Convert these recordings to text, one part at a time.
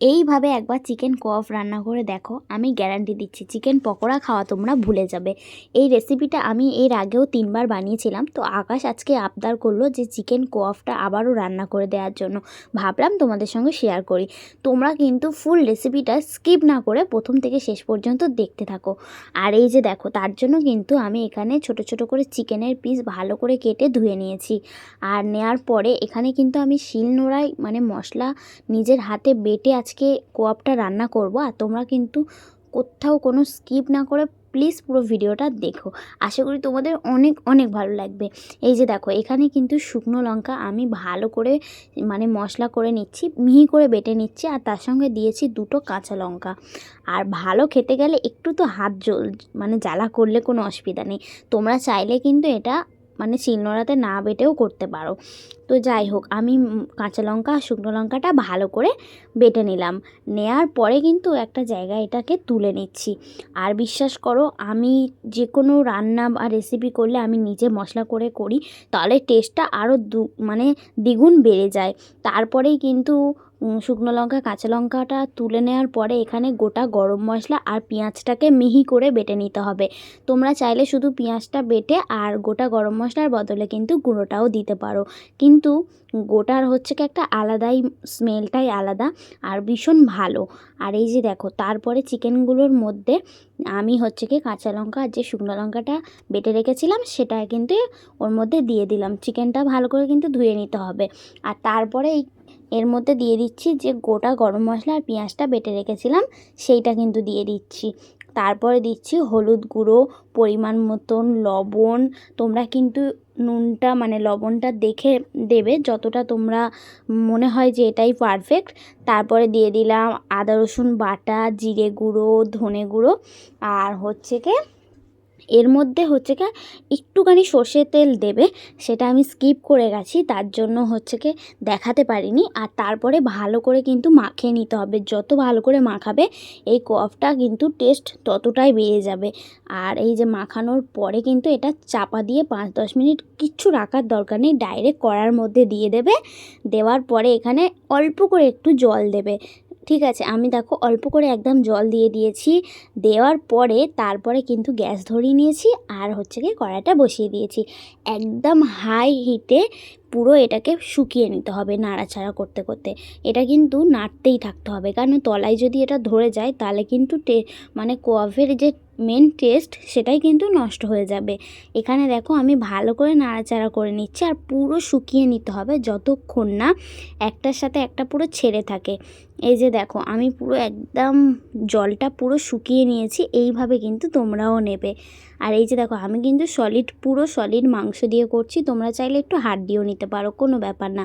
এইভাবে একবার চিকেন কোয়াফ রান্না করে দেখো, আমি গ্যারান্টি দিচ্ছি। চিকেন পকোড়া খাওয়া তোমরা ভুলে যাবে। এই রেসিপিটা আমি এর আগেও তিনবার বানিয়েছিলাম, তো আকাশ আজকে আবদার করল যে চিকেন কোয়াফটা আবারও রান্না করে দেওয়ার জন্য। ভাবলাম তোমাদের সঙ্গে শেয়ার করি। তোমরা কিন্তু ফুল রেসিপিটা স্কিপ না করে প্রথম থেকে শেষ পর্যন্ত দেখতে থাকো। আর এই যে দেখো, তার জন্য কিন্তু আমি এখানে ছোট ছোট করে চিকেনের পিস ভালো করে কেটে ধুয়ে নিয়েছি। আর নেয়ার পরে এখানে কিন্তু আমি শিল নোড়ায় মানে মশলা নিজের হাতে বেটে আজকে কোয়াপটা রান্না করব আর তোমরা কিন্তু কোথাও কোনো স্কিপ না করে প্লিজ পুরো ভিডিওটা দেখো। আশা করি তোমাদের অনেক অনেক ভালো লাগবে। এই যে দেখো, এখানে কিন্তু শুকনো লঙ্কা আমি ভালো করে মানে মশলা করে নিচ্ছি, মিহি করে বেটে নিচ্ছি আর তার সঙ্গে দিয়েছি দুটো কাঁচা লঙ্কা। আর ভালো খেতে গেলে একটু তো হাত জল মানে জ্বালা করলে কোনো অসুবিধা নেই। তোমরা চাইলে কিন্তু এটা মানে শিলনোড়াতে না বেটেও করতে পারো। তো যাই হোক, আমি কাঁচা লঙ্কা আর শুকনো লঙ্কাটা ভালো করে বেটে নিলাম। নেয়ার পরে কিন্তু একটা জায়গায় এটাকে তুলে নিচ্ছি। আর বিশ্বাস করো, আমি যে কোনো রান্না বা রেসিপি করলে আমি নিজে মশলা করে করি, তাহলে টেস্টটা আরও দু মানে দ্বিগুণ বেড়ে যায়। তারপরেই কিন্তু শুকনো লঙ্কা, কাঁচা লঙ্কাটা তুলে নেওয়ার পরে এখানে গোটা গরম মশলা আর পেঁয়াজটাকে মিহি করে বেটে নিতে হবে। তোমরা চাইলে শুধু পেঁয়াজটা বেটে আর গোটা গরম মশলার বদলে কিন্তু গুঁড়োটাও দিতে পারো। কিন্তু গোটার হচ্ছে কি একটা আলাদাই স্মেলটাই আলাদা আর ভীষণ ভালো। আর এই যে দেখো, তারপরে চিকেনগুলোর মধ্যে আমি হচ্ছে কি কাঁচা লঙ্কা আর যে শুকনো লঙ্কাটা বেটে রেখেছিলাম সেটা কিন্তু ওর মধ্যে দিয়ে দিলাম। চিকেনটা ভালো করে কিন্তু ধুয়ে নিতে হবে। আর তারপরে এই এর মধ্যে দিয়ে দিচ্ছি যে গোটা গরম মশলা আর পেঁয়াজটা বেটে রেখেছিলাম, সেইটা কিন্তু দিয়ে দিচ্ছি। তারপরে দিচ্ছি হলুদ গুঁড়ো, পরিমাণ মতন লবণ। তোমরা কিন্তু নুনটা মানে লবণটা দেখে দেবে যতটা তোমরা মনে হয় যে এটাই পারফেক্ট তারপরে দিয়ে দিলাম আদা রসুন বাটা, জিরে গুঁড়ো, ধনে গুঁড়ো। আর হচ্ছে কি এর মধ্যে হচ্ছে কি, একটুখানি সর্ষের তেল দেবে, সেটা আমি স্কিপ করে গেছি, তার জন্য হচ্ছে কি দেখাতে পারিনি। আর তারপরে ভালো করে কিন্তু মাখিয়ে নিতে হবে, যত ভালো করে মাখাবে, এই কফটা কিন্তু টেস্ট ততটাই বেড়ে যাবে। আর এই যে মাখানোর পরে কিন্তু এটা চাপা দিয়ে পাঁচ দশ মিনিট কিচ্ছু রাখার দরকার নেই ডাইরেক্ট কড়ার মধ্যে দিয়ে দেবে, দেওয়ার পরে এখানে অল্প করে একটু জল দেবে। ঠিক আছে, আমি দেখো অল্প করে একদম জল দিয়ে দিয়েছি। দেওয়ার পরে তারপরে কিন্তু গ্যাস ধরিয়ে নিয়েছি আর হচ্ছে গিয়ে কড়াইটা বসিয়ে দিয়েছি। একদম হাই হিটে পুরো এটাকে শুকিয়ে নিতে হবে নাড়াচাড়া করতে করতে। এটা কিন্তু নাড়তেই থাকতে হবে, কারণ তলায় যদি এটা ধরে যায় তাহলে কিন্তু মানে কোয়াভের যে মেন টেস্ট সেটাই কিন্তু নষ্ট হয়ে যাবে। এখানে দেখো আমি ভালো করে নাড়াচাড়া করে নিচ্ছি আর পুরো শুকিয়ে নিতে হবে যতক্ষণ না একটার সাথে একটা পুরো ছেড়ে থাকে। এই যে দেখো আমি পুরো একদম জলটা পুরো শুকিয়ে নিয়েছি, এইভাবে কিন্তু তোমরাও নেবে। আর এই যে দেখো আমি কিন্তু সলিড পুরো সলিড মাংস দিয়ে করছি, তোমরা চাইলে একটু হাড় দিয়েও নিতে পারো, কোনো ব্যাপার না।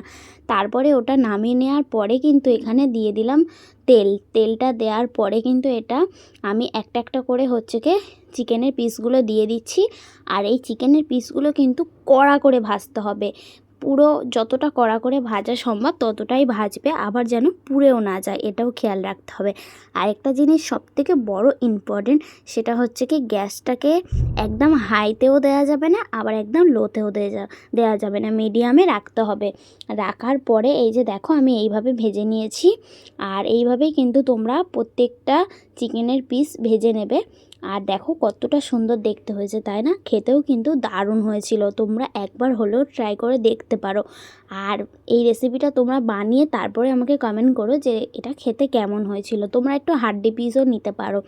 তারপরে ওটা নামিয়ে নেওয়ার পরে কিন্তু এখানে দিয়ে দিলাম তেল, তেলটা দেওয়ার পরে কিন্তু এটা আমি একটা একটা করে হচ্ছে কি চিকেনের পিসগুলো দিয়ে দিচ্ছি। আর এই চিকেনের পিসগুলো কিন্তু কড়া করে ভাজতে হবে। পুরো যতটা কড়া করে ভাজা সম্ভব ততটাই ভাজবে, আবার যেন পুড়েও না যায়, এটাও খেয়াল রাখতে হবে। আরেকটা জিনিস সবথেকে বড় ইম্পর্টেন্ট সেটা হচ্ছে কি গ্যাসটাকে একদম হাইতেও দেওয়া যাবে না, আবার একদম লোতেও দেওয়া দেওয়া যাবে না মিডিয়ামে রাখতে হবে। রাখার পরে এই যে দেখো আমি এইভাবে ভেজে নিয়েছি, আর এইভাবেই কিন্তু তোমরা প্রত্যেকটা চিকেনের পিস ভেজে নেবে। আর দেখো কতটা সুন্দর দেখতে হয়েছে, তাই না? খেতেও কিন্তু দারুণ হয়েছিল। তোমরা একবার হলেও ট্রাই করে দেখতে পারো। আর এই রেসিপিটা তোমরা বানিয়ে তারপরে আমাকে কমেন্ট করো যে এটা খেতে কেমন হয়েছিল। তোমরা একটু হাড্ডি পিসও নিতে পারো।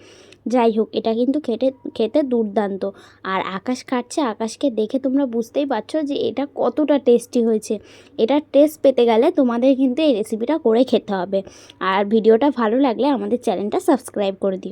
যাই হোক, এটা কিন্তু খেতে খেতে দুর্দান্ত। আর আকাশ কাটছে, আকাশকে দেখে তোমরা বুঝতেই পারছ যে এটা কতটা টেস্টি হয়েছে। এটার টেস্ট পেতে গেলে তোমাদের কিন্তু এই রেসিপিটা করে খেতে হবে। আর ভিডিওটা ভালো লাগলে আমাদের চ্যানেলটা সাবস্ক্রাইব করে দিও।